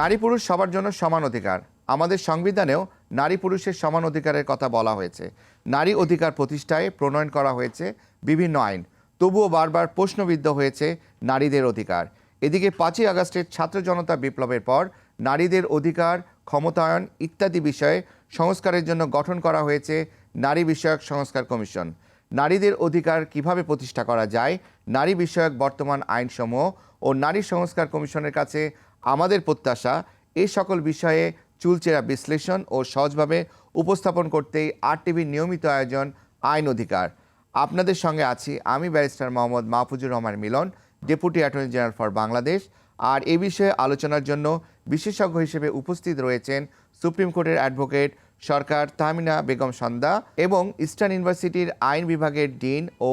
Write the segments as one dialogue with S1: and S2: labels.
S1: নারী পুরুষ সবার জন্য সমান অধিকার। আমাদের সংবিধানেও নারী পুরুষের সমান অধিকারের কথা বলা হয়েছে। নারী অধিকার প্রতিষ্ঠায় প্রণয়ন করা হয়েছে বিভিন্ন আইন। তবুও বারবার প্রশ্নবিদ্ধ হয়েছে নারীদের অধিকার। এদিকে পাঁচই আগস্টের ছাত্র জনতা বিপ্লবের পর নারীদের অধিকার, ক্ষমতায়ন ইত্যাদি বিষয়ে সংস্কারের জন্য গঠন করা হয়েছে নারী বিষয়ক সংস্কার কমিশন। নারীদের অধিকার কীভাবে প্রতিষ্ঠা করা যায়, নারী বিষয়ক বর্তমান আইনসমূহ ও নারী সংস্কার কমিশনের কাছে আমাদের প্রত্যাশা এই সকল বিষয়ে চুলচেরা বিশ্লেষণ ও সহজভাবে উপস্থাপন করতেই আর টিভির নিয়মিত আয়োজন আইন অধিকার। আপনাদের সঙ্গে আছি আমি barrister Mohammad Mahfuzur Rahman Milon, deputy attorney general for Bangladesh. আর এ বিষয়ে আলোচনার জন্য বিশেষজ্ঞ হিসেবে উপস্থিত রয়েছেন সুপ্রিম কোর্টের অ্যাডভোকেট সরকার তাহমিনা বেগম সন্দা এবং ইস্টার্ন ইউনিভার্সিটির আইন বিভাগের ডিন ও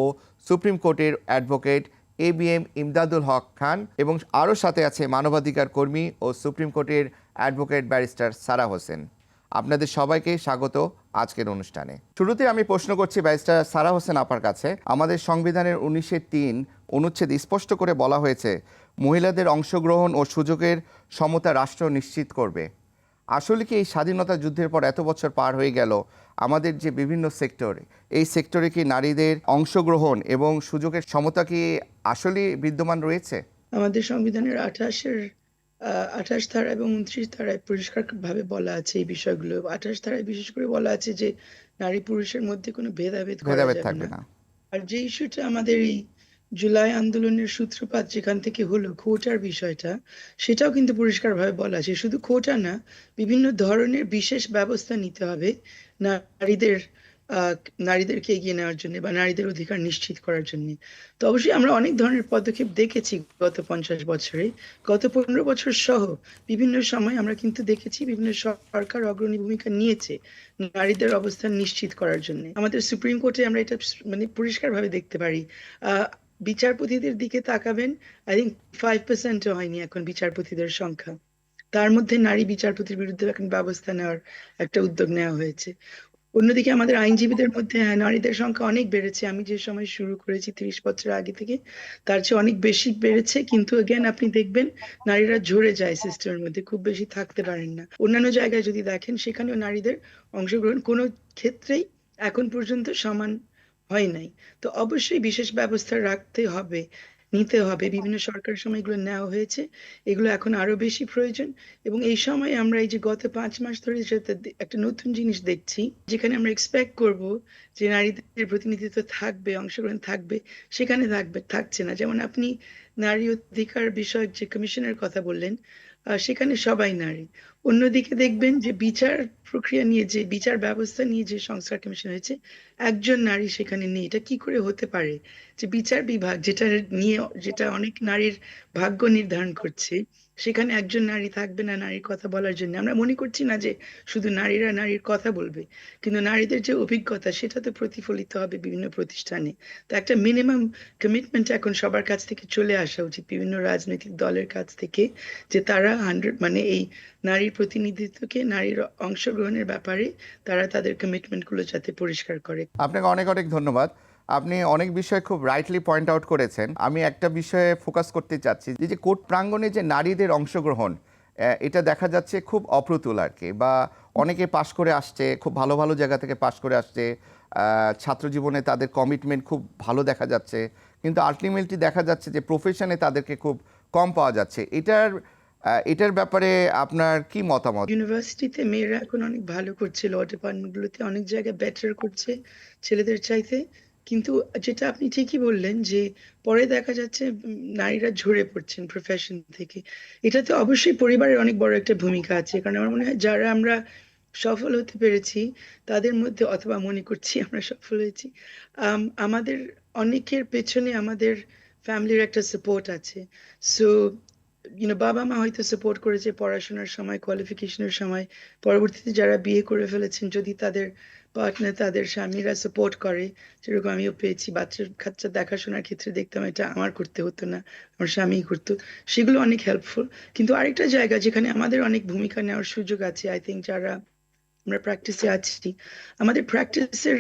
S1: সুপ্রিম কোর্টের advocate A B M Imdadul Haque Khan এবং আরও সাথে আছে মানবাধিকার কর্মী ও সুপ্রিম কোর্টের অ্যাডভোকেট ব্যারিস্টার সারা হোসেন। আপনাদের সবাইকে স্বাগত আজকের অনুষ্ঠানে। শুরুতে আমি প্রশ্ন করছি ব্যারিস্টার সারা হোসেন আপার কাছে, আমাদের সংবিধানের উনিশের তিন অনুচ্ছেদ স্পষ্ট করে বলা হয়েছে, মহিলাদের অংশগ্রহণ ও সুযোগের সমতা রাষ্ট্র নিশ্চিত করবে। আসলে কি এই স্বাধীনতা যুদ্ধের পর এত বছর পার হয়ে গেল? আমাদের যে বিভিন্ন সেক্টর এই সেক্টরে কি নারীদের অংশগ্রহণ এবং সুযোগের সমতা কি আসলে বিদ্যমান রয়েছে?
S2: আমাদের সংবিধানের আঠাশের আঠাশ ধারা এবং উনত্রিশ ধারায় পরিষ্কার ভাবে বলা আছে এই বিষয়গুলো। আঠাশ ধারায় বিশেষ করে বলা আছে যে নারী পুরুষের মধ্যে কোনো ভেদাভেদ করা
S1: ভেদাভেদ
S2: যাবে
S1: থাকবে
S2: না। আর যে ইস্যুটা আমাদের এই জুলাই আন্দোলনের সূত্রপাত যেখান থেকে হলো খোটার বিষয়টা, সেটাও কিন্তু পরিষ্কারভাবে বলা আছে। শুধু খোটা না, বিভিন্ন ধরনের বিশেষ ব্যবস্থা নিতে হবে নারীদের নারীদেরকে এগিয়ে নেওয়ার জন্য বা নারীদের অধিকার নিশ্চিত করার জন্য। তো অবশ্যই আমরা অনেক ধরনের পদক্ষেপ দেখেছি গত পঞ্চাশ বছরে। গত পনেরো বছর সহ বিভিন্ন সময় আমরা কিন্তু দেখেছি বিভিন্ন সরকার অগ্রণী ভূমিকা নিয়েছে নারীদের অবস্থান নিশ্চিত করার জন্য। আমাদের সুপ্রিম কোর্টে আমরা এটা মানে পরিষ্কারভাবে দেখতে পারি। আহ বিচারপতিদের দিকে তাকাবেন আই থিঙ্ক ফাইভ পার্সেন্টও হয়নি এখন বিচারপতিদের সংখ্যা। তার মধ্যে নারী বিচারপতির বিরুদ্ধে এখন ব্যবস্থা নেওয়ার একটা উদ্যোগ নেওয়া হয়েছে। অন্যদিকে আমাদের আইনজীবীদের মধ্যে হ্যাঁ, নারীদের সংখ্যা অনেক বেড়েছে। আমি যে সময় শুরু করেছি তিরিশ বছর আগে থেকে তার চেয়ে অনেক বেশি বেড়েছে। কিন্তু এগেন আপনি দেখবেন নারীরা ঝরে যায় সিস্টেমের মধ্যে খুব বেশি থাকতে পারেন না। অন্যান্য জায়গায় যদি দেখেন সেখানেও নারীদের অংশগ্রহণ কোনো ক্ষেত্রেই এখন পর্যন্ত সমান হয় নাই। তো অবশ্যই বিশেষ ব্যবস্থা রাখতে হবে, নিতে হবে। বিভিন্ন সরকারের সময় এগুলো নেওয়া হয়েছে, এগুলো এখন আরও বেশি প্রয়োজন। এবং এই সময় আমরা এই যে গত পাঁচ মাস ধরে একটা নতুন জিনিস দেখছি, যেখানে আমরা এক্সপেক্ট করব যে নারীদের প্রতিনিধিত্ব থাকবে, অংশগ্রহণ থাকবে, সেখানে থাকবে, থাকছে না। যেমন আপনি নারী অধিকার বিষয়ক যে কমিশনের কথা বললেন সেখানে সবাই নারী। অন্যদিকে দেখবেন যে বিচার প্রক্রিয়া নিয়ে যে, বিচার ব্যবস্থা নিয়ে যে সংস্কার কমিশন হয়েছে, একজন নারী সেখানে নেই। এটা কি করে হতে পারে? যে বিচার বিভাগ যেটা নিয়ে, যেটা অনেক নারীর ভাগ্য নির্ধারণ করছে, সেখানে একজন নারী থাকবে না নারীর কথা বলার জন্য। আমরা মনে করছি না যে শুধু নারীরা নারীর কথা বলবে, কিন্তু নারীদের যে অভিজ্ঞতা, সেটা তো প্রতিফলিত হবে বিভিন্ন প্রতিষ্ঠানে। তো একটা মিনিমাম কমিটমেন্ট এখন সবার কাছ থেকে চলে আসা উচিত, বিভিন্ন রাজনৈতিক দলের কাছ থেকে, যে তারা হান্ড্রেড মানে এই নারীর প্রতিনিধিত্বকে নারীর অংশগ্রহণের ব্যাপারে তারা তাদের কমিটমেন্টগুলো যাতে পরিষ্কার করে।
S1: আপনাকে অনেক অনেক ধন্যবাদ। আপনি অনেক বিষয় খুব রাইটলি পয়েন্ট আউট করেছেন। আমি একটা বিষয়ে ফোকাস করতে চাচ্ছি যে যে কোর্ট প্রাঙ্গণে যে নারীদের অংশগ্রহণ এটা দেখা যাচ্ছে খুব অপ্রতুল আর কি বা অনেকে পাশ করে আসছে, খুব ভালো ভালো জায়গা থেকে পাশ করে আসছে ছাত্র জীবনে তাদের কমিটমেন্ট খুব ভালো দেখা যাচ্ছে। কিন্তু আলটিমেটলি দেখা যাচ্ছে যে প্রফেশনে তাদেরকে খুব কম পাওয়া যাচ্ছে। এটার এটার ব্যাপারে আপনার কি মতামত?
S2: ইউনিভার্সিটিতে মেয়েরা এখন অনেক ভালো করছে ল ডিপার্টমেন্ট গুলোতে অনেক জায়গায় বেটার করছে ছেলেদের চাইতে। কিন্তু যেটা আপনি ঠিকই বললেন যে পরে দেখা যাচ্ছে নারীরা ঝরে পড়ছেন প্রফেশন থেকে। এটাতে অবশ্যই পরিবারের অনেক বড় একটা ভূমিকা আছে। কারণ আমার মনে হয় যারা আমরা সফল হতে পেরেছি তাদের মধ্যে অথবা মনে করছি আমরা সফল হয়েছি আম, আমাদের অনেকের পেছনে আমাদের ফ্যামিলির একটা সাপোর্ট আছে। সো ইউনো বাবা মা হয়তো সাপোর্ট করেছে পড়াশোনার সময় কোয়ালিফিকেশনের সময়। পরবর্তীতে যারা বিয়ে করে ফেলেছেন, যদি তাদের পার্টনার তাদের স্বামীরা সাপোর্ট করে যেরকম আমিও পেয়েছি। বাচ্চার কাচ্চা দেখাশোনার ক্ষেত্রে দেখতাম এটা আমার করতে হতো না, আমার স্বামী করতো। সেগুলো অনেক হেল্পফুল কিন্তু আরেকটা জায়গা যেখানে আমাদের অনেক ভূমিকা নেওয়ার সুযোগ আছে আই থিঙ্ক যারা আমরা প্র্যাকটিসে আছি, আমাদের প্র্যাকটিসের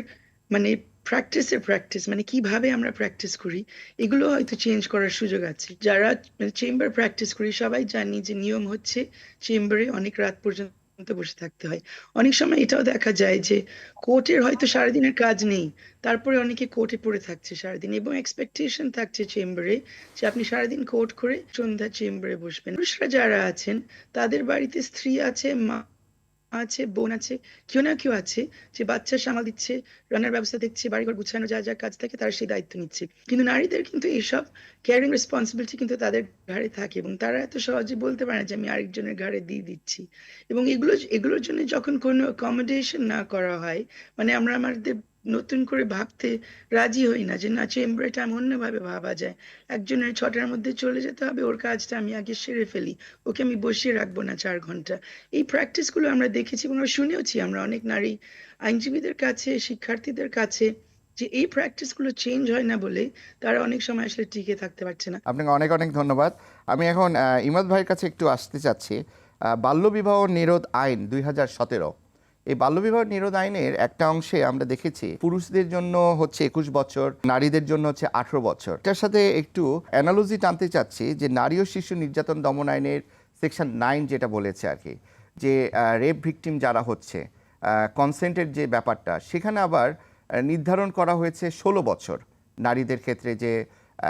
S2: মানে প্র্যাকটিসের প্র্যাকটিস মানে কীভাবে আমরা প্র্যাকটিস করি, এগুলো হয়তো চেঞ্জ করার সুযোগ আছে। যারা মানে চেম্বার প্র্যাকটিস করি, সবাই জানি যে নিয়ম হচ্ছে চেম্বারে অনেক রাত পর্যন্ত বসে থাকতে হয়। অনেক সময় এটাও দেখা যায় যে কোর্টের হয়তো সারাদিনের কাজ নেই, তারপরে অনেকে কোর্টে পড়ে থাকছে সারাদিন এবং এক্সপেকটেশন থাকছে চেম্বারে যে আপনি সারাদিন কোর্ট করে সন্ধ্যা চেম্বারে বসবেন। পুরুষরা যারা আছেন, তাদের বাড়িতে স্ত্রী আছে, মা আছে, বোন আছে, কেউ না কেউ আছে যে বাচ্চা সামাল দিচ্ছে, রান্নার ব্যবস্থা দেখছে, বাড়িঘর গুছানো, যা যা কাজ থাকে তারা সেই দায়িত্ব নিচ্ছে। কিন্তু নারীদের কিন্তু এইসব কেয়ারিং রেসপন্সিবিলিটি কিন্তু তাদের ঘাড়ে থাকে এবং তারা এত সহজে বলতে পারে না যে আমি আরেকজনের ঘাড়ে দিয়ে দিচ্ছি। এবং এগুলো, এগুলোর জন্য যখন কোনো অ্যাকমোডেশন না করা হয় মানে আমরা আমাদের নতুন করে ভাবতে রাজি হই না যে, না চেম্বারটা আমি অন্যভাবে ভাবা যায়। একজনের ছটার মধ্যে চলে যেতে হবে, ওর কাজটা আমি আগে সেরে ফেলি। ওকে আমি বসিয়ে রাখব না চার ঘণ্টা। এই প্র্যাকটিসগুলো আমরা দেখেছি এবং শুনেওছি। আমরা অনেক নারী আইনজীবীদের কাছে, শিক্ষার্থীদের কাছে যে, এই প্র্যাকটিসগুলো চেঞ্জ হয় না বলে তারা অনেক সময় আসলে টিকে থাকতে পারছে না।
S1: আপনাকে অনেক অনেক ধন্যবাদ। আমি এখন ইমাদ ভাইয়ের কাছে একটু আসতে চাচ্ছি। বাল্যবিবাহ নিরোধ আইন দুই হাজার সতেরো। এই বাল্যবিবাহ নিরোধ আইনের একটা অংশে আমরা দেখেছি পুরুষদের জন্য হচ্ছে একুশ বছর, নারীদের জন্য হচ্ছে আঠারো বছর। এটার সাথে একটু অ্যানালজি টানতে চাচ্ছি যে নারী ও শিশু নির্যাতন দমন আইনের সেকশন নাইন যেটা বলেছে আর কি যে রেপ ভিকটিম যারা হচ্ছে কনসেন্টের যে ব্যাপারটা, সেখানে আবার নির্ধারণ করা হয়েছে ষোলো বছর। নারীদের ক্ষেত্রে যে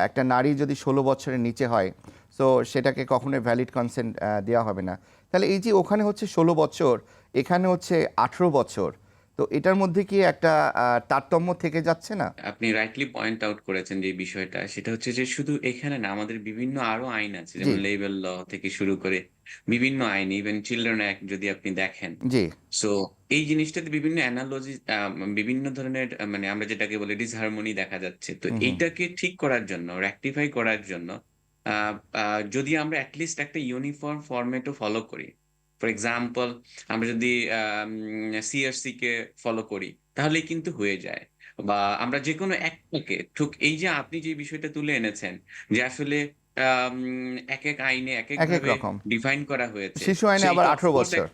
S1: একটা নারী যদি ষোলো বছরের নিচে হয় সো সেটাকে কখনোই ভ্যালিড কনসেন্ট দেওয়া হবে না। তাহলে এই যে ওখানে হচ্ছে ষোলো বছর এখানে হচ্ছে আঠেরো বছর তো এটার মধ্যে কি একটা তারতম্য থেকে যাচ্ছে না?
S3: আপনি রাইটলি পয়েন্ট আউট করেছেন যে বিষয়টা সেটা হচ্ছে যে শুধু এখানে না আমাদের বিভিন্ন আরও আইন আছে যেমন। লেবেল ল থেকে শুরু করে বিভিন্ন আইন ইভেন চিলড্রেন অ্যাক্ট যদি আপনি দেখেন।
S1: জি।
S3: সো এই জিনিসটাতে বিভিন্ন অ্যানালজি বিভিন্ন ধরনের মানে আমরা যেটাকে বলি ডিসহারমোনি দেখা যাচ্ছে। তো। এইটাকে ঠিক করার জন্য রেকটিফাই করার জন্য যদি আমরা অ্যাটলিস্ট একটা ইউনিফর্ম ফরম্যাটও ফলো করি। ফর এক্সাম্পল আমরা যদি সিআরসি কে ফলো করি তাহলে কিন্তু হয়ে যায়। বা আমরা যে কোনো একটাকে ঠিক এই যে আপনি যে বিষয়টা তুলে এনেছেন যে আসলে এক এক আইনে এক এক ডিফাইন করা হয়েছে
S1: শিশু আইনে আবার আঠারো বছর।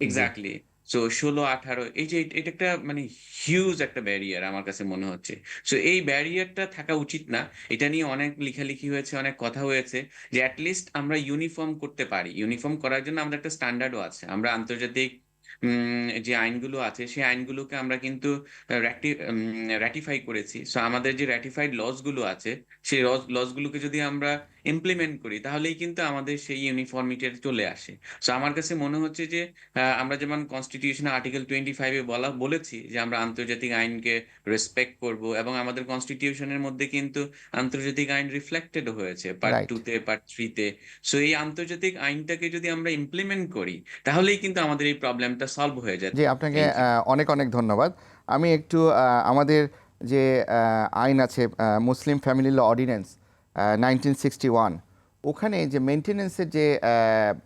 S3: এক্স্যাক্টলি সো ষোলো, আঠারো, এই যে এটা একটা মানে হিউজ একটা ব্যারিয়ার আমার কাছে মনে হচ্ছে। সো এই ব্যারিয়ারটা থাকা উচিত না। এটা নিয়ে অনেক লেখালেখি হয়েছে, অনেক কথা হয়েছে যে অ্যাটলিস্ট আমরা ইউনিফর্ম করতে পারি। ইউনিফর্ম করার জন্য আমাদের একটা স্ট্যান্ডার্ডও আছে। আমরা আন্তর্জাতিক যে আইনগুলো আছে, সেই আইনগুলোকে আমরা কিন্তু র্যাটিফাই করেছি। সো আমাদের যে র্যাটিফাইড লসগুলো আছে, সেই লস গুলোকে যদি আমরা ইমপ্লিমেন্ট করি তাহলেই কিন্তু আমাদের সেই ইউনিফর্মিটি চলে আসে। সো আমার কাছে মনে হচ্ছে যে আমরা যেমন কনস্টিটিউশনে আর্টিকেল টোয়েন্টি ফাইভে বলা বলেছি যে আমরা আন্তর্জাতিক আইনকে রেসপেক্ট করব এবং আমাদের কনস্টিটিউশনের মধ্যে কিন্তু আন্তর্জাতিক আইন রিফ্লেক্টেড হয়েছে পার্ট টুতে পার্ট থ্রিতে সো এই আন্তর্জাতিক আইনটাকে যদি আমরা ইমপ্লিমেন্ট করি তাহলেই কিন্তু আমাদের এই প্রবলেমটা সলভ হয়ে যায়।
S1: জি আপনাকে অনেক অনেক ধন্যবাদ। আমি একটু আমাদের যে আইন আছে Muslim family law ordinance nineteen sixty one ওখানে যে মেনটেনেন্সের যে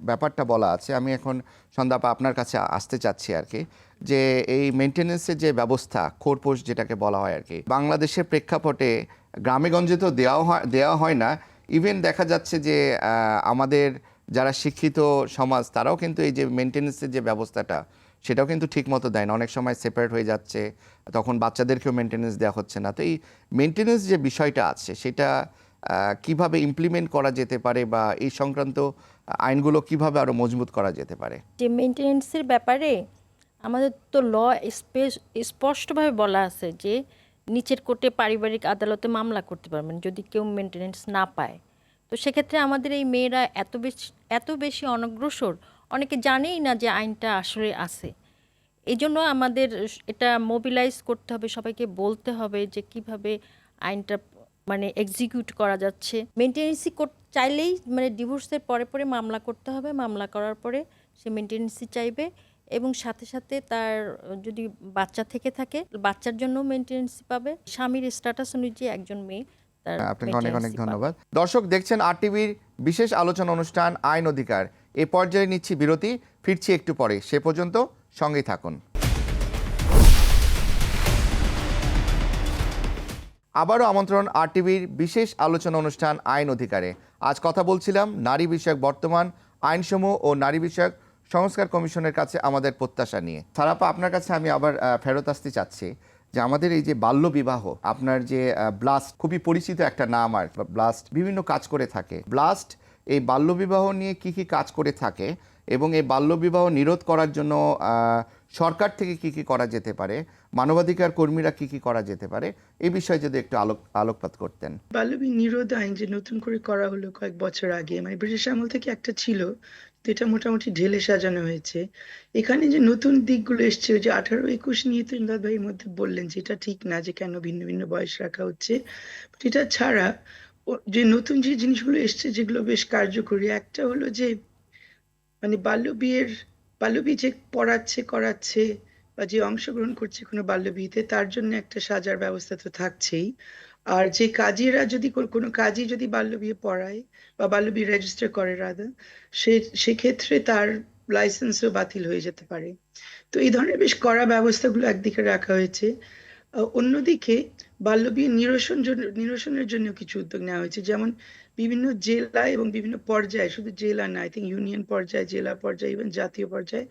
S1: ব্যাপারটা বলা আছে, আমি এখন সন্ধ্যাপা আপনার কাছে আসতে চাচ্ছি আর কি, যে এই মেনটেনেন্সের যে ব্যবস্থা খোরপোষ যেটাকে বলা হয় আর কি, বাংলাদেশের প্রেক্ষাপটে গ্রামেগঞ্জে তো দেওয়া হয় দেওয়া হয় না। ইভেন দেখা যাচ্ছে যে আমাদের যারা শিক্ষিত সমাজ, তারাও কিন্তু এই যে মেনটেনেন্সের যে ব্যবস্থাটা, সেটাও কিন্তু ঠিক মতো দেয় না। অনেক সময় সেপারেট হয়ে যাচ্ছে, তখন বাচ্চাদেরকেও মেনটেনেন্স দেওয়া হচ্ছে না। তো এই মেনটেনেন্স যে বিষয়টা আছে, সেটা কীভাবে ইমপ্লিমেন্ট করা যেতে পারে বা এই সংক্রান্ত আইনগুলো কীভাবে আরও মজবুত করা যেতে পারে?
S4: যে মেনটেনেন্সের ব্যাপারে আমাদের তো ল স্পষ্টভাবে বলা আছে যে নিচের কোর্টে পারিবারিক আদালতে মামলা করতে পারবেন যদি কেউ মেনটেনেন্স না পায়। তো সেক্ষেত্রে আমাদের এই মেয়েরা এত বেশি এত বেশি অনগ্রসর, অনেকে জানেই না যে আইনটা আসলে আছে। এই জন্য আমাদের এটা মোবিলাইজ করতে হবে, সবাইকে বলতে হবে যে কীভাবে আইনটা মানে এক্সিকিউট করা যাচ্ছে। মেনটেনেন্সি চাইলেই মানে ডিভোর্সের পরে পরে মামলা করতে হবে। মামলা করার পরে সে মেনটেনেন্সি চাইবে এবং সাথে সাথে তার যদি বাচ্চা থেকে থাকে বাচ্চার জন্য মেনটেনেন্সি পাবে। স্বামীর স্ট্যাটাস অনুযায়ী একজন মেয়ে তার
S1: হ্যাঁ, আপনাকে অনেক অনেক ধন্যবাদ। দর্শক দেখছেন আর টিভির বিশেষ আলোচনা অনুষ্ঠান আইন অধিকার। এ পর্যায়ে নিচ্ছি বিরতি ফিরছি একটু পরে। সে পর্যন্ত সঙ্গেই থাকুন। আবারও আমন্ত্রণ আর টিভির বিশেষ আলোচনা অনুষ্ঠান আইন অধিকারে। আজ কথা বলছিলাম নারী বিষয়ক বর্তমান আইনসমূহ ও নারী বিষয়ক সংস্কার কমিশনের কাছে আমাদের প্রত্যাশা নিয়ে। সারাপা, আপনার কাছে আমি আবার ফেরত আসতে চাচ্ছি যে আমাদের এই যে বাল্য বিবাহ, আপনার যে ব্লাস্ট খুবই পরিচিত একটা নাম আর ব্লাস্ট বিভিন্ন কাজ করে থাকে। ব্লাস্ট এই বাল্যবিবাহ নিয়ে কি কি কাজ করে থাকে এবং এই বাল্যবিবাহ নিরোধ করার জন্য সরকার থেকে কি কি করা যেতে পারে? মানবাধিকার কর্মীরা কি কি করা যেতে পারে? এই বিষয়ে যদি একটু আলোক, আলোকপাত করতেন।
S2: বাল্যবিবাহ নিরোধ আইন যে নতুন করে করা হলো কয়েক বছর আগে মানে ব্রিটিশ আমল থেকে একটা ছিল এটা মোটামুটি ঢেলে সাজানো হয়েছে। এখানে যে নতুন দিকগুলো এসছে যে আঠারো একুশ নিয়ে তো ইমদাদ ভাইয়ের মধ্যে বললেন যে এটা ঠিক না যে কেন ভিন্ন ভিন্ন বয়স রাখা হচ্ছে। এটা ছাড়া যে নতুন যে জিনিসগুলো এসছে, যেগুলো বেশ কার্যকরী, একটা হলো যে মানে বাল্য বিয়ের বাল্য বিয়ে যে পড়াচ্ছে, করাচ্ছে বা যে অংশগ্রহণ করছে কোনো বাল্য বিয়েতে তার জন্য একটা সাজার ব্যবস্থা তো থাকছেই। আর যে কাজীরা যদি কোনো কাজী যদি বাল্য বিয়ে পড়ায় বা বাল্য বিয়ে রেজিস্টার করে রাধা সে, সেক্ষেত্রে তার লাইসেন্সও বাতিল হয়ে যেতে পারে। তো এই ধরনের বেশ কড়া ব্যবস্থাগুলো একদিকে রাখা হয়েছে। অন্যদিকে বাল্য বিয়ে নিরসন জন্য, নিরসনের জন্য কিছু উদ্যোগ নেওয়া হয়েছে। যেমন বিভিন্ন জেলা এবং বিভিন্ন পর্যায়ে শুধু জেলা না আই থিঙ্ক ইউনিয়ন পর্যায়ে জেলা পর্যায়ে ইভেন জাতীয় পর্যায়ে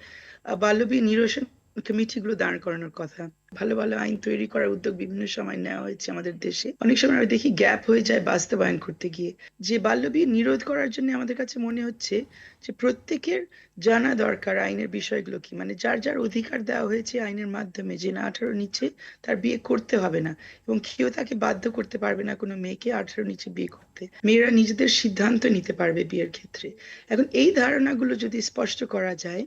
S2: আহ, বাল্যবিয়ে নিরসন কমিটিগুলো দাঁড় করানোর কথা। ভালো ভালো আইন তৈরি করার উদ্যোগ বিভিন্ন সময় নেওয়া হয়েছে আমাদের দেশে। অনেক সময় আমরা দেখি গ্যাপ হয়ে যায় বাস্তবায়ন করতে গিয়ে। যে বাল্যবিয়ে নিরোধ করার জন্য আমাদের কাছে মনে হচ্ছে যে প্রত্যেকের জানা দরকার আইনের বিষয়গুলো কি। মানে যার যার অধিকার দেওয়া হয়েছে আইনের মাধ্যমে যে না আঠারো নিচে তার বিয়ে করতে হবে না এবং কেউ তাকে বাধ্য করতে পারবে না কোনো মেয়েকে আঠারো নিচে বিয়ে করতে। মেয়েরা নিজেদের সিদ্ধান্ত নিতে পারবে বিয়ের ক্ষেত্রে। এখন এই ধারণাগুলো যদি স্পষ্ট করা যায়।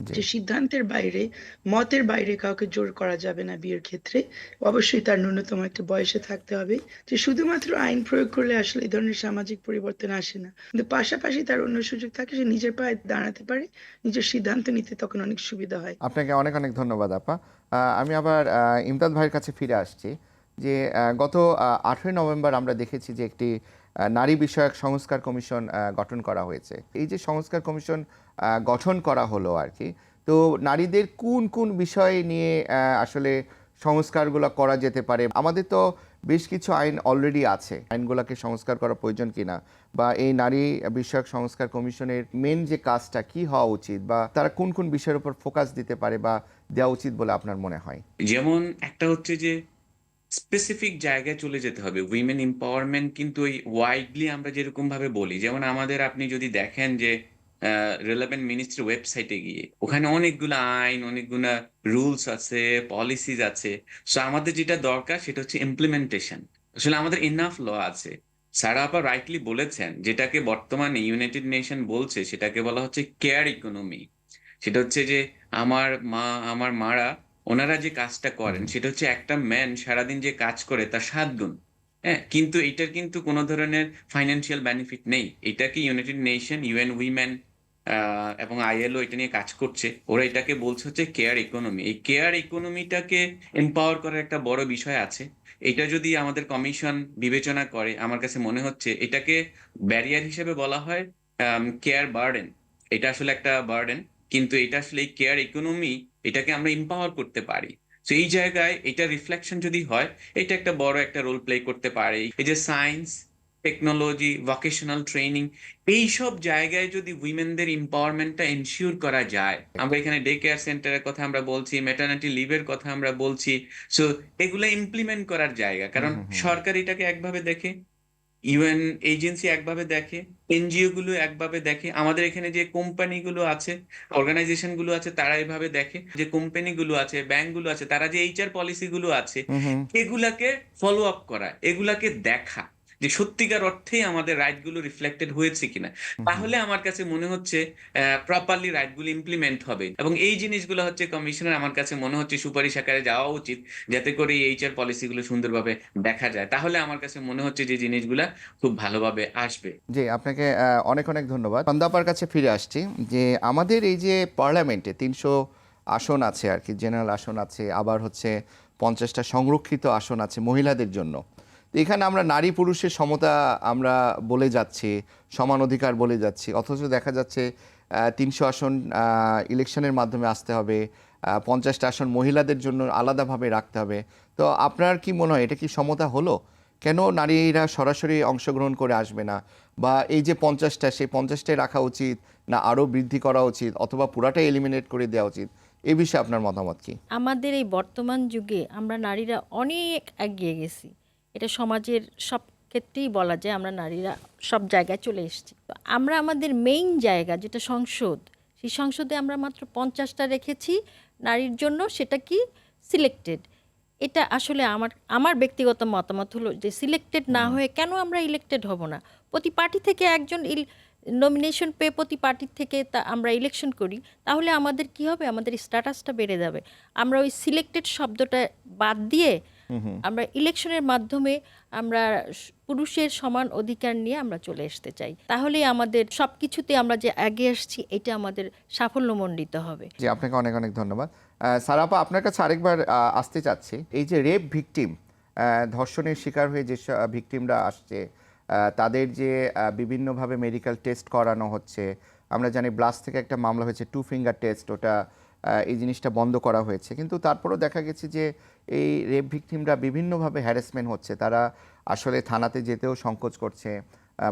S2: যে সিদ্ধান্তের বাইরে মতের বাইরে কাউকে জোর করা যাবে না বিয়ের ক্ষেত্রে। অবশ্যই তার ন্যূনতম একটা বয়সে থাকতে হবে। যে শুধুমাত্র আইন প্রয়োগ করলে আসলে এই ধরনের সামাজিক পরিবর্তন আসে না। কিন্তু পাশাপাশি তার অন্য সুযোগ থাকে সে নিজের পায়ে দাঁড়াতে পারে নিজের সিদ্ধান্ত নিতে তখন অনেক সুবিধা হয়।
S1: আপনাকে অনেক অনেক ধন্যবাদ আপা। আহ, আমি আবার আহ, ইমদাদ ভাইয়ের কাছে ফিরে আসছি যে গত আঠেরোই নভেম্বর আমরা দেখেছি যে একটি নারী বিষয়ক সংস্কার কমিশন গঠন করা হয়েছে। এই যে সংস্কার কমিশন গঠন করা হলো আর কি, তো নারীদের কোন কোন বিষয় নিয়ে আসলে সংস্কারগুলো করা যেতে পারে? আমাদের তো বেশ কিছু আইন অলরেডি আছে। আইনগুলোকে সংস্কার করা প্রয়োজন কিনা? বা এই নারী বিষয়ক সংস্কার কমিশনের মেন যে কাজটা কি হওয়া উচিত? বা তারা কোন কোন বিষয়ের উপর ফোকাস দিতে পারে বা দেওয়া উচিত বলে আপনার মনে হয়?
S3: যেমন একটা হচ্ছে যে স্পেসিফিক জায়গায় চলে যেতে হবে। উইমেন এম্পাওয়ারমেন্ট কিন্তু ওই ওয়াইডলি আমরা যেরকম ভাবে বলি, যেমন আমাদের আপনি যদি দেখেন যে রেলেভেন্ট মিনিস্ট্রি ওয়েবসাইটে গিয়ে, ওখানে অনেকগুলো আইন, অনেকগুলো রুলস আছে পলিসিজ আছে। সো আমাদের যেটা দরকার সেটা হচ্ছে ইমপ্লিমেন্টেশন আসলে আমাদের ইনাফ ল আছে। সারা আপা রাইটলি বলেছেন, যেটাকে বর্তমানে ইউনাইটেড নেশন বলছে, সেটাকে বলা হচ্ছে কেয়ার ইকোনমি সেটা হচ্ছে যে, আমার মা, আমার মারা ওনারা যে কাজটা করেন সেটা হচ্ছে একটা ম্যান সারাদিন যে কাজ করে তার সাত গুণ। হ্যাঁ কিন্তু এটার কিন্তু কোনো ধরনের ফাইন্যান্সিয়াল বেনিফিট নেই। এটাকে ইউনাইটেড নেশন ইউএন উইমেন এবং আইএলও এটা নিয়ে কাজ করছে। ওরা এটাকে বলছে হচ্ছে কেয়ার ইকোনমি এই কেয়ার ইকোনমিটাকে এম্পাওয়ার করার একটা বড় বিষয় আছে। এটা যদি আমাদের কমিশন বিবেচনা করে আমার কাছে মনে হচ্ছে এটাকে ব্যারিয়ার হিসেবে বলা হয় কেয়ার বার্ডেন এটা আসলে একটা বার্ডেন কিন্তু এটা আসলে এই কেয়ার ইকোনমি এটাকে আমরা এম্পাওয়ার করতে পারি। তো এই জায়গায় এটা রিফ্লেকশন যদি হয় এটা একটা বড় একটা রোল প্লে করতে পারে। এই যে সায়েন্স টেকনোলজি ভোকেশনাল ট্রেনিং এইসব জায়গায় যদি উইমেনদের এম্পাওয়ারমেন্টটা এনশিওর করা যায় আমরা এখানে ডে কেয়ার সেন্টারের কথা আমরা বলছি মেটার্নিটি লিভের কথা আমরা বলছি। সো এগুলো ইমপ্লিমেন্ট করার জায়গা। কারণ। সরকার এটাকে একভাবে দেখে। ইউএন এজেন্সি একভাবে দেখে এনজিও গুলো একভাবে দেখে আমাদের এখানে যে কোম্পানি গুলো আছে অর্গানাইজেশনগুলো আছে তারা এভাবে দেখে যে কোম্পানি গুলো আছে ব্যাংকগুলো আছে তারা যে এইচআর পলিসি গুলো আছে এগুলাকে ফলো আপ করা এগুলাকে দেখা। যে সত্যিকার অর্থেই আমাদের রাইটগুলো রিফ্লেক্টেড হয়েছে কিনা। তাহলে আমার কাছে মনে হচ্ছে প্রপারলি রাইটগুলো ইমপ্লিমেন্ট হবে। এবং এই জিনিসগুলো হচ্ছে কমিশনের আমার কাছে মনে হচ্ছে সুপারিশ আকারে যাওয়া উচিত যাতে করে এই এইচআর পলিসি গুলো সুন্দরভাবে দেখা যায়। তাহলে আমার কাছে মনে হচ্ছে যে জিনিসগুলা খুব ভালোভাবে আসবে।
S1: জি আপনাকে অনেক অনেক ধন্যবাদ। সন্ধ্যাপার কাছে ফিরে আসছি যে আমাদের এই যে পার্লামেন্টে তিনশো আসন আছে আর কি জেনারেল আসন আছে আবার হচ্ছে পঞ্চাশটা সংরক্ষিত আসন আছে মহিলাদের জন্য। এখানে আমরা নারী পুরুষের সমতা আমরা বলে যাচ্ছি, সমান অধিকার বলে যাচ্ছি। অথচ দেখা যাচ্ছে তিনশো আসন ইলেকশনের মাধ্যমে আসতে হবে পঞ্চাশটা আসন মহিলাদের জন্য আলাদাভাবে রাখতে হবে। তো আপনার কি মনে হয়, এটা কি সমতা হলো? কেন নারীরা সরাসরি অংশগ্রহণ করে আসবে না? বা এই যে পঞ্চাশটা, সেই পঞ্চাশটাই রাখা উচিত না আরও বৃদ্ধি করা উচিত অথবা পুরাটাই এলিমিনেট করে দেওয়া উচিত? এ বিষয়ে আপনার মতামত কি?
S4: আমাদের এই বর্তমান যুগে আমরা নারীরা অনেক এগিয়ে গেছি। এটা সমাজের সব ক্ষেত্রেই বলা যায় আমরা নারীরা সব জায়গায় চলে এসেছি। তো আমরা আমাদের মেইন জায়গা যেটা সংসদ সেই সংসদে আমরা মাত্র পঞ্চাশটা রেখেছি নারীর জন্য সেটা কি? সিলেক্টেড এটা আসলে আমার আমার ব্যক্তিগত মতামত হলো যে সিলেক্টেড না হয়ে কেন আমরা ইলেক্টেড হব না? প্রতি পার্টি থেকে একজন ইল নমিনেশন পেয়ে প্রতি পার্টির থেকে তা আমরা ইলেকশন করি তাহলে আমাদের কি হবে? আমাদের স্ট্যাটাসটা বেড়ে যাবে। আমরা ওই সিলেক্টেড শব্দটা বাদ দিয়ে আমরা ইলেকশনের মাধ্যমে আমরা পুরুষের সমান অধিকার নিয়ে আমরা চলে আসতে চাই। তাহলেই আমাদের সব কিছুতে আমরা যে এগিয়ে আসছি এটা আমাদের সাফল্যমণ্ডিত হবে।
S1: জি আপনাকে অনেক অনেক ধন্যবাদ। সারাপা আপনার কাছে আরেকবার আসতে চাচ্ছি। এই যে রেপ ভিকটিম ধর্ষণের শিকার হয়ে যে ভিকটিমরা আসছে তাদের যে বিভিন্নভাবে মেডিকেল টেস্ট করানো হচ্ছে আমরা জানি ব্লাস্ট থেকে একটা মামলা হয়েছে টু ফিঙ্গার টেস্ট ওটা এই জিনিসটা বন্ধ করা হয়েছে। কিন্তু তারপরেও দেখা গেছে যে এই রেপ ভিকটিমরা বিভিন্নভাবে হ্যারাসমেন্ট হচ্ছে। তারা আসলে থানাতে যেতেও সংকোচ করছে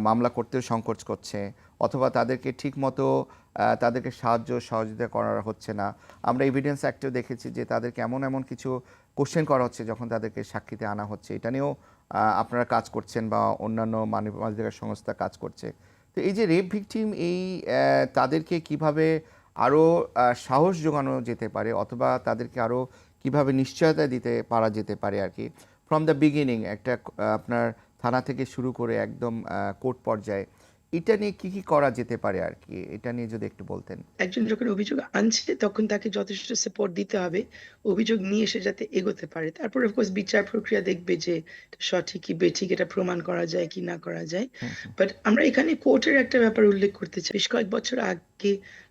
S1: মামলা করতেও সংকোচ করছে, অথবা তাদেরকে ঠিকমতো তাদেরকে সাহায্য সহযোগিতা করা হচ্ছে না। আমরা এভিডেন্স অ্যাক্টেও দেখেছি যে তাদেরকে এমন এমন কিছু কোশ্চেন করা হচ্ছে যখন তাদেরকে সাক্ষীতে আনা হচ্ছে। এটা নিয়েও আপনারা কাজ করছেন বা অন্যান্য মানবাধিকার সংস্থা কাজ করছে। তো এই যে রেপ ভিকটিম এই তাদেরকে কীভাবে আরও সাহস যোগানো যেতে পারে অথবা তাদেরকে আরও কীভাবে নিশ্চয়তা দিতে পারা যেতে পারে আর কি। ফ্রম দ্য বিগিনিং একটা আপনার থানা থেকে শুরু করে একদম কোর্ট পর্যায়ে এটা নিয়ে কি কি করা যেতে পারে আর কি? এটা নিয়ে যদি একটু বলতেন।
S2: একজন যখন অভিযোগ আনছে তখন তাকে যথেষ্ট সাপোর্ট দিতে হবে অভিযোগ নিয়ে এসে যাতে এগোতে পারে। তারপর অফকোর্স বিচার প্রক্রিয়া দেখবে যে সঠিক কি বেঠিক এটা প্রমাণ করা যায় কি না করা যায়। বাট আমরা এখানে কোর্টের একটা ব্যাপার উল্লেখ করতে চাই। বেশ কয়েক বছর আগে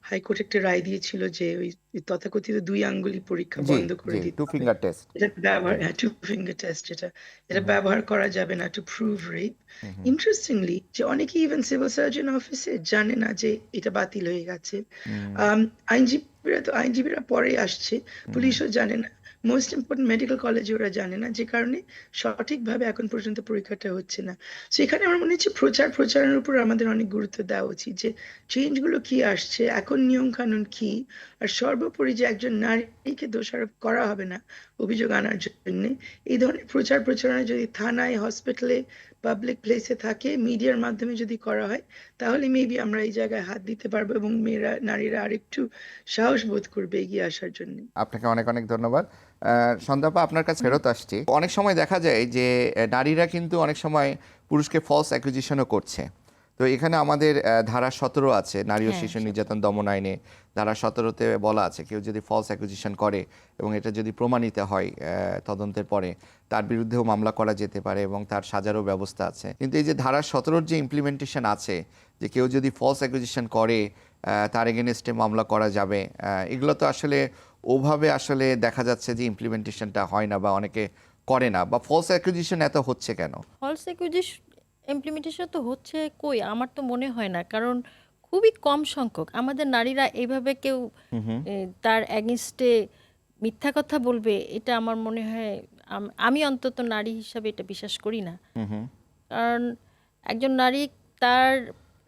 S2: হাইকোর্ট একটা রায় দিয়েছিল যে ওই তথাকথিত দুই আঙ্গুলি পরীক্ষা বন্ধ করে দিতে
S1: টু ফিঙ্গার টেস্ট
S2: এটা ব্যবহার হ্যাঁ টু ফিঙ্গার টেস্ট এটা। এটা ব্যবহার করা যাবে না টু প্রুভ রেপ ইন্টারেস্টিংলি যে অনেকে ইভেন সিভিল সার্জন অফিসে জানে না যে এটা বাতিল হয়ে গেছে। আইনজীবীরা তো আইনজীবীরা পরে আসছে। পুলিশও জানে না। মোস্ট ইম্পর্টেন্ট মেডিকেল কলেজে ওরা জানে না, যে কারণে সঠিকভাবে এখন পর্যন্ত পরীক্ষাটা হচ্ছে না। সেখানে আমার মনে হচ্ছে প্রচার, প্রচারের উপর আমাদের অনেক গুরুত্ব দেওয়া উচিত, যে চেঞ্জগুলো কি আসছে, এখন নিয়ম কানুন কি, আর সর্বোপরি যে একজন নারীকে দোষারোপ করা হবে না অভিযোগ আনার জন্য, এই ধরনের প্রচার, প্রচারণা যদি থানায় হসপিটালে পাবলিক প্লেসে থাকে মিডিয়ার মাধ্যমে যদি করা হয়, তাহলে মেবি আমরা এই জায়গায় হাত দিতে পারব এবং মেয়েরা, নারীরা আরেকটু সাহস বোধ করবে এগিয়ে আসার জন্য।
S1: আপনাকে অনেক অনেক ধন্যবাদ। সন্ধ্যাপা আপনার কাছে ফেরত আসছি। অনেক সময় দেখা যায় যে নারীরা কিন্তু অনেক সময় পুরুষকে ফলস অ্যাকুজিশনও করছে। তো এখানে আমাদের ধারা সতেরো আছে নারী ও
S4: হ্যাঁ,
S1: শিশু নির্যাতন দমন আইনে। ধারা সতেরোতে বলা আছে কেউ যদি ফলস অ্যাকুজিশন করে এবং এটা যদি প্রমাণিত হয় তদন্তের পরে তার বিরুদ্ধেও মামলা করা যেতে পারে এবং তার সাজারও ব্যবস্থা আছে। কিন্তু এই যে ধারা সতেরোর যে ইমপ্লিমেন্টেশন আছে যে কেউ যদি ফলস অ্যাকুজিশন করে তার এগেনস্টে মামলা করা যাবে এগুলো তো আসলে ওভাবে আসলে দেখা যাচ্ছে যে ইমপ্লিমেন্টেশনটা হয় না বা অনেকে করে না বা ফলস অ্যাকুজিশন এত হচ্ছে কেন?
S4: ফলস একুইজিশন ইমপ্লিমেন্টেশন তো হচ্ছে কই? আমার তো মনে হয় না। কারণ খুবই কম সংখ্যক। আমাদের নারীরা এইভাবে কেউ তার অ্যাগেনস্টে মিথ্যা কথা বলবে এটা আমার মনে হয় আমি অন্তত নারী হিসাবে এটা বিশ্বাস করি না। কারণ একজন নারী তার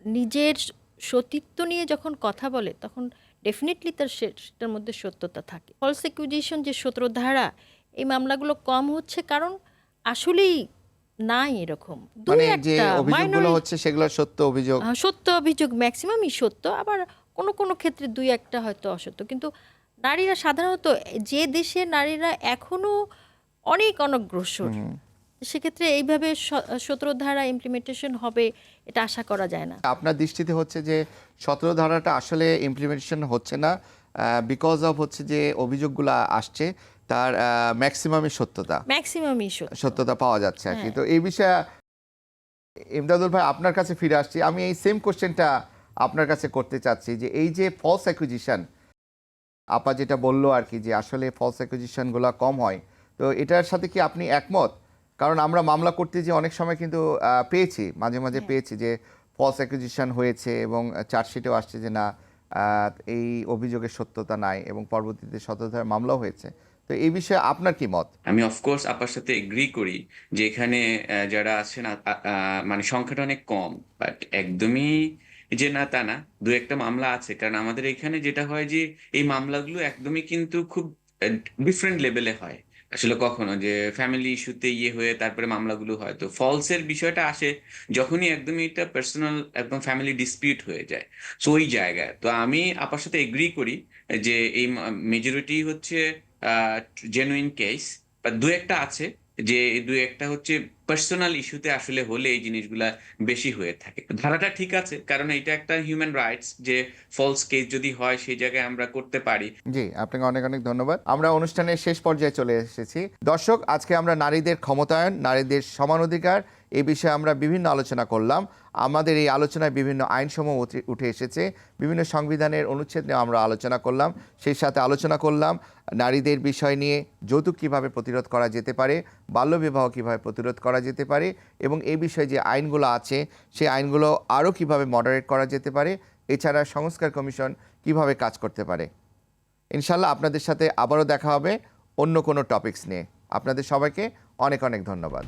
S4: নিজের সতীত্ব নিয়ে যখন কথা বলে তখন ডেফিনেটলি তার সেটার মধ্যে সত্যতা থাকে। ফলস একুইজিশন যে সতেরো ধারা এই মামলাগুলো কম হচ্ছে কারণ আসলেই নাই এরকম।
S1: মানে যে
S4: একটা
S1: অভিযোগগুলো হচ্ছে সেগুলো সত্য অভিযোগ।
S4: সত্য অভিযোগ ম্যাক্সিমামই সত্য আবার কোনো কোনো ক্ষেত্রে দুই একটা হয়তো অসত্য। কিন্তু নারীরা সাধারণত যে দেশে নারীরা এখনও অনেক অনগ্রসর। সেক্ষেত্রে এইভাবে সতেরো ধারা ইমপ্লিমেন্টেশন হবে এটা আশা করা যায় না।
S1: আপনার দৃষ্টিতে হচ্ছে যে সতেরো ধারাটা আসলে ইমপ্লিমেন্টেশন হচ্ছে না বিকজ অফ হচ্ছে যে অভিযোগগুলো আসছে তার ম্যাক্সিমামই সত্যতা।
S4: ম্যাক্সিমামই
S1: সত্যতা পাওয়া যাচ্ছে আর কি।
S4: হ্যাঁ।
S1: তো এই বিষয়ে ইমদাদুল ভাই আপনার কাছে ফিরে আসছি। আমি এই সেম কোশ্চেনটা আপনার কাছে করতে চাচ্ছি যে এই যে ফলস অ্যাকুইজিশন আপা যেটা বলল আর কি যে আসলে ফলস অ্যাকুইজিশনগুলো কম হয় তো এটার সাথে কি আপনি একমত? কারণ আমরা মামলা করতে যে অনেক সময় কিন্তু পেয়েছি মাঝে মাঝে
S4: হ্যাঁ।
S1: পেয়েছি যে ফলস অ্যাকুইজিশন হয়েছে এবং চার্জশিটেও আসছে যে না এই অভিযোগের সত্যতা নাই এবং পরবর্তীতে সততার মামলাও হয়েছে। তো এই বিষয়ে আপনার কি মত?
S3: আমি অফকোর্স আপার সাথে এগ্রি করি যে এখানে যারা আছেন মানে সংখ্যাটা অনেক কম বাট একদমই যে না তা না দু একটা মামলা আছে। কারণ আমাদের এখানে যেটা হয় যে এই মামলাগুলো একদমই কিন্তু খুব ডিফারেন্ট লেভেলে হয়। আসলে কখনো যে ফ্যামিলি ইস্যুতে ইয়ে হয়ে তারপরে মামলাগুলো হয়। তো ফলসের বিষয়টা আসে যখনই একদমই এটা পার্সোনাল একদম ফ্যামিলি ডিসপিউট হয়ে যায়। সো ওই জায়গায়। তো আমি আপার সাথে এগ্রি করি যে এই মেজরিটি হচ্ছে জেনুইন কেস বা দু একটা আছে। যে দু একটা হচ্ছে পার্সোনাল ইস্যুতে আসলে হলে এই জিনিসগুলা বেশি হয়ে থাকে। ধারাটা ঠিক আছে, কারণ এটা একটা হিউম্যান রাইটস যে ফলস কেস যদি হয় সেই জায়গায় আমরা করতে পারি।
S1: জি, আপনাকে অনেক অনেক ধন্যবাদ। আমরা অনুষ্ঠানের শেষ পর্যায়ে চলে এসেছি। দর্শক, আজকে আমরা নারীদের ক্ষমতায়ন, নারীদের সমান অধিকার এই বিষয়ে আমরা বিভিন্ন আলোচনা করলাম। আমাদের এই আলোচনায় বিভিন্ন আইনসমূহ উঠে এসেছে। বিভিন্ন সংবিধানের অনুচ্ছেদ নিয়ে আমরা আলোচনা করলাম। সেই সাথে আলোচনা করলাম নারীদের বিষয় নিয়ে, যৌতুক কীভাবে প্রতিরোধ করা যেতে পারে, বাল্যবিবাহ কীভাবে প্রতিরোধ করা যেতে পারে এবং এই বিষয়ে যে আইনগুলো আছে, সেই আইনগুলো আরও কীভাবে মডারেট করা যেতে পারে, এছাড়া সংস্কার কমিশন কীভাবে কাজ করতে পারে। ইনশাল্লাহ আপনাদের সাথে আবারও দেখা হবে অন্য কোনো টপিকস নিয়ে। আপনাদের সবাইকে অনেক অনেক ধন্যবাদ।